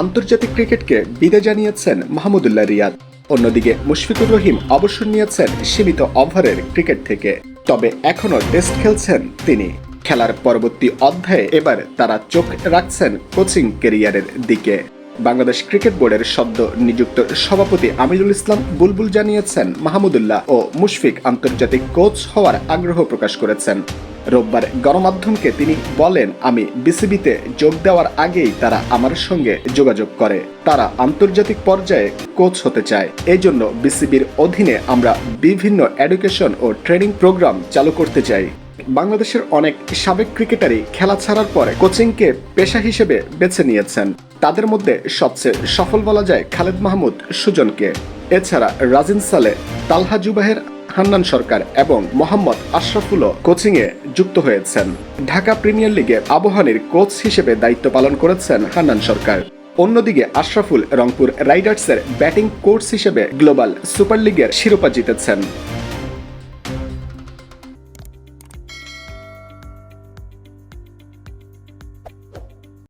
আন্তর্জাতিক ক্রিকেটকে বিদায় জানিয়েছেন মাহমুদুল্লাহ রিয়াদ। অন্যদিকে মুশফিকুর রহিম অবসর নিয়েছেন সীমিত ওভারের ক্রিকেট থেকে। তবে এখনও টেস্ট খেলছেন তিনি। খেলার পরবর্তী অধ্যায়ে এবার তারা চোখ রাখছেন কোচিং কেরিয়ারের দিকে। বাংলাদেশ ক্রিকেট বোর্ডের সদ্য নিযুক্ত সভাপতি আমিরুল ইসলাম বুলবুল জানিয়েছেন মাহমুদুল্লাহ ও মুশফিক আন্তর্জাতিক কোচ হওয়ার আগ্রহ প্রকাশ করেছেন। রোববার গণমাধ্যমকে তিনি বলেন, আমি বিসিবিতে যোগ দেওয়ার আগেই তারা আমার সঙ্গে যোগাযোগ করে। তারা আন্তর্জাতিক পর্যায়ে কোচ হতে চায়। এই জন্য বিসিবির অধীনে আমরা বিভিন্ন এডুকেশন ও ট্রেনিং প্রোগ্রাম চালু করতে চাই। বাংলাদেশের অনেক সাবেক ক্রিকেটারই খেলা ছাড়ার পরে কোচিংকে পেশা হিসেবে বেছে নিয়েছেন। তাদের মধ্যে সবচেয়ে সফল বলা যায় খালেদ মাহমুদ সুজনকে। এছাড়া রাজিন সালে তালহা জুবাহের হান্নান সরকার এবং মোহাম্মদ আশরাফুলও কোচিংয়ে যুক্ত হয়েছেন। ঢাকা প্রিমিয়ার লিগে আবহানির কোচ হিসেবে দায়িত্ব পালন করেছেন হান্নান সরকার। অন্যদিকে আশরাফুল রংপুর রাইডার্সের ব্যাটিং কোচ হিসেবে গ্লোবাল সুপার লিগের শিরোপা জিতেছেন।